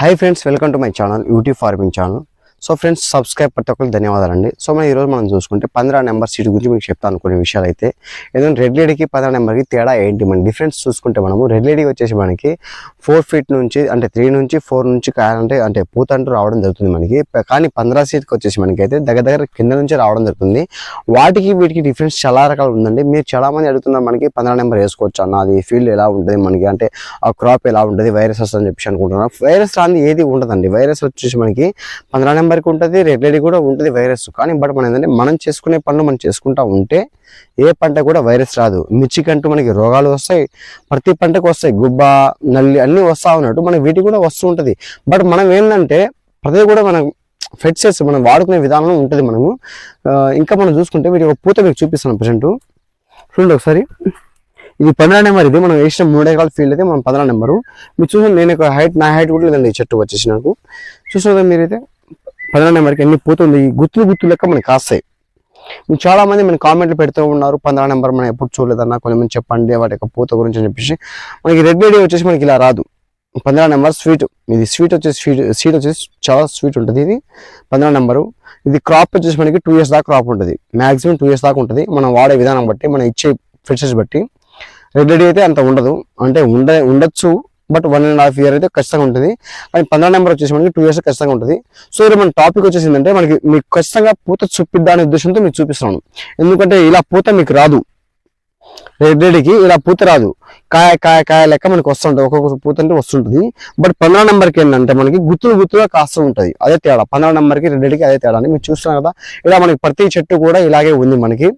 Hi friends, welcome to my channel, YouTube Farming channel. So friends subscribe ప్రతి ఒక్కరికి అండి so మనం ఈరోజు మనం చూసుకుంటే పంద్రా నెంబర్ సీట్ గురించి మీకు చెప్తాను కొన్ని విషయాలు అయితే ఎందుకంటే రెడ్ లేడీకి పంద్రా నెంబర్కి తేడా ఏంటి మనం డిఫరెన్స్ చూసుకుంటే మనము రెడ్ లేడీ వచ్చేసి మనకి ఫోర్ ఫీట్ నుంచి అంటే త్రీ నుంచి ఫోర్ నుంచి అంటే అంటే పూతంటూ రావడం జరుగుతుంది మనకి కానీ పంద్రా సీట్కి వచ్చేసి మనకి అయితే దగ్గర దగ్గర కింద నుంచి రావడం జరుగుతుంది వాటికి వీటికి డిఫరెన్స్ చాలా రకాలు ఉందండి మీరు చాలా మంది అడుగుతున్నారు మనకి పంద్రా నెంబర్ వేసుకోవచ్చు అన్న అది ఫీల్డ్ ఎలా ఉంటుంది మనకి అంటే ఆ క్రాప్ ఎలా ఉంటుంది వైరస్ వస్తుందని చెప్పేసి అనుకుంటున్నాను వైరస్ రాని ఏది ఉండదండి వైరస్ వచ్చేసి మనకి పంద్రా నెంబర్కి ఉంటుంది రెడ్ రెడీ కూడా ఉంటుంది వైరస్ కానీ బట్ మనం ఏంటంటే మనం చేసుకునే పనులు మనం చేసుకుంటా ఉంటే ఏ పంట కూడా వైరస్ రాదు కంటూ మనకి రోగాలు వస్తాయి ప్రతి పంటకు వస్తాయి గుబ్బ నల్లి అన్ని వస్తూ ఉన్నట్టు మనకి వీటికి కూడా వస్తూ ఉంటుంది బట్ మనం ఏంటంటే ప్రతి కూడా మనం ఫెడ్సెస్ మనం వాడుకునే విధానం ఉంటుంది మనము ఇంకా మనం చూసుకుంటే వీటి ఒక పూత మీకు చూపిస్తాను ప్రజెంట్ చూడండి ఒకసారి ఇది పన్నెండు నెంబర్ ఇది మనం వేసిన మూడు ఎకరాల ఫీల్డ్ అయితే మనం పదహారు నెంబరు మీరు చూసిన నేను ఒక హైట్ నా హైట్ కూడా లేదండి చెట్టు వచ్చేసి నాకు చూసిన మీరైతే పదవ నెంబర్కి ఎన్ని పోతుంది గుర్తులు గుర్తులు లెక్క మనకి కాస్తాయి మీరు చాలా మంది మన కామెంట్లు పెడుతూ ఉన్నారు పంద్రా నెంబర్ మనం ఎప్పుడు చూడలేదన్నా కొంచెం చెప్పండి వాటి యొక్క పూత గురించి అని చెప్పేసి మనకి రెడ్ రెడీ వచ్చేసి మనకి ఇలా రాదు పంద్రా నెంబర్ స్వీట్ ఇది స్వీట్ వచ్చేసి స్వీట్ సీట్ వచ్చేసి చాలా స్వీట్ ఉంటుంది ఇది పంద్రా నెంబరు ఇది క్రాప్ వచ్చేసి మనకి టూ ఇయర్స్ దాకా క్రాప్ ఉంటుంది మ్యాక్సిమం టూ ఇయర్స్ దాకా ఉంటుంది మనం వాడే విధానం బట్టి మనం ఇచ్చే ఫిషెస్ బట్టి రెడ్ రెడీ అయితే అంత ఉండదు అంటే ఉండ ఉండొచ్చు but one and half year అయితే ఖచ్చితంగా ఉంటుంది అండ్ పన్నెండు నెంబర్ వచ్చేసి మనకి టూ ఇయర్స్ ఖచ్చితంగా ఉంటుంది సో ఇక్కడ మన టాపిక్ వచ్చేసి ఏంటంటే మనకి మీకు ఖచ్చితంగా పూత చూపిద్దా అనే ఉద్దేశంతో మీకు చూపిస్తాను ఎందుకంటే ఇలా పూత మీకు రాదు రెడ్డికి ఇలా పూత రాదు కాయ కాయ కాయ లెక్క మనకి వస్తుంటుంది ఒక్కొక్క పూత అంటే వస్తుంటుంది బట్ పన్నెండు నెంబర్కి ఏంటంటే మనకి గుత్తులు గుత్తులుగా కాస్తూ ఉంటుంది అదే తేడా పన్నెండు నెంబర్కి రెడ్డికి అదే తేడా అని మీరు చూస్తున్నారు కదా ఇలా మనకి ప్రతి చెట్టు కూడా ఇలాగే ఉంది మనకి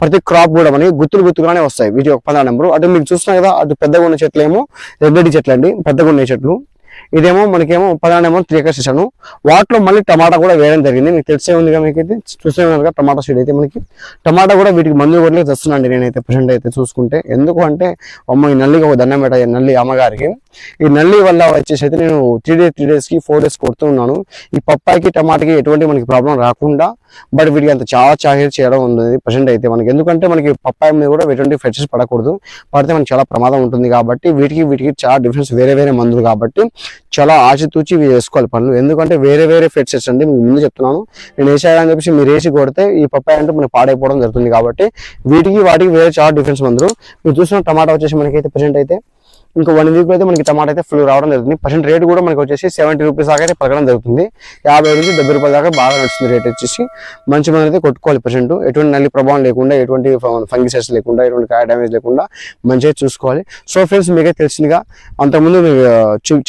ప్రతి క్రాప్ కూడా మనకి గుత్తులు గుత్తుగానే వస్తాయి వీటి ఒక పదహారు నెంబరు అటు మీరు చూస్తున్నారు కదా అటు పెద్దగా ఉన్న చెట్లు ఏమో రెడ్డి చెట్లు అండి పెద్దగా ఉన్న చెట్లు ఇదేమో మనకేమో పదహారు నెంబర్ త్రీ ఎకర్స్ ఇచ్చాను వాటిలో మళ్ళీ టమాటా కూడా వేయడం జరిగింది మీకు తెలిసే ఉందిగా మీకైతే చూసే ఉన్నారుగా టమాటా సీడ్ అయితే మనకి టమాటా కూడా వీటికి మందులు కూడా తెస్తున్నాండి నేనైతే ప్రజెంట్ అయితే చూసుకుంటే ఎందుకు అంటే అమ్మ ఈ నల్లిగా ఒక దండం పెట్టాయి నల్లి అమ్మగారికి ఈ నల్లి వల్ల వచ్చేసి అయితే నేను త్రీ డేస్ త్రీ డేస్కి ఫోర్ డేస్ కొడుతూ ఉన్నాను ఈ పప్పాయికి టమాటాకి ఎటువంటి మనకి ప్రాబ్లం రాకుండా బట్ వీటికి అంత చాలా చాహిర్ చేయడం ఉంది ప్రజెంట్ అయితే మనకి ఎందుకంటే మనకి పప్పాయి మీద కూడా ఎటువంటి ఫెట్సెస్ పడకూడదు పడితే మనకి చాలా ప్రమాదం ఉంటుంది కాబట్టి వీటికి వీటికి చాలా డిఫరెన్స్ వేరే వేరే మందులు కాబట్టి చాలా ఆచితూచి వేసుకోవాలి పనులు ఎందుకంటే వేరే వేరే ఫెట్సెస్ అండి మీకు ముందు చెప్తున్నాను నేను వేసేయాలని చెప్పేసి మీరు వేసి కొడితే ఈ పప్పాయి అంటే మనకి పాడైపోవడం జరుగుతుంది కాబట్టి వీటికి వాటికి వేరే చాలా డిఫరెన్స్ మందులు మీరు చూసిన టమాటా వచ్చేసి మనకైతే ప్రజెంట్ అయితే ఇంకా వన్ వీక్ అయితే మనకి టమాటా అయితే ఫుల్ రావడం జరుగుతుంది పర్సెంట్ రేట్ కూడా మనకి వచ్చేసి సెవెంటీ రూపీస్ దాకా అయితే పలకడం జరుగుతుంది యాభై నుంచి డెబ్బై రూపాయల దాకా బాగా నడుస్తుంది రేట్ వచ్చేసి మంచి మంది అయితే కొట్టుకోవాలి పర్సెంట్ ఎటువంటి నల్లి ప్రభావం లేకుండా ఎటువంటి ఫంగిసైడ్స్ లేకుండా ఎటువంటి కాయ డ్యామేజ్ లేకుండా మంచిగా చూసుకోవాలి సో ఫ్రెండ్స్ మీకే తెలిసిందిగా అంతకుముందు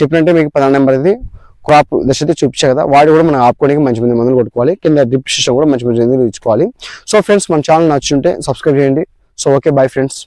చెప్పినట్టే మీకు పదహారు నెంబర్ అయితే క్రాప్ దశ అయితే చూపించా కదా వాటి కూడా మనం ఆపుకోవడానికి మంచి మంది మందులు కొట్టుకోవాలి కింద డిప్ సిస్టమ్ కూడా మంచి మంచి మందులు ఇచ్చుకోవాలి సో ఫ్రెండ్స్ మన ఛానల్ నచ్చుంటే సబ్స్క్రైబ్ చేయండి సో ఓకే బాయ్ ఫ్రెండ్స్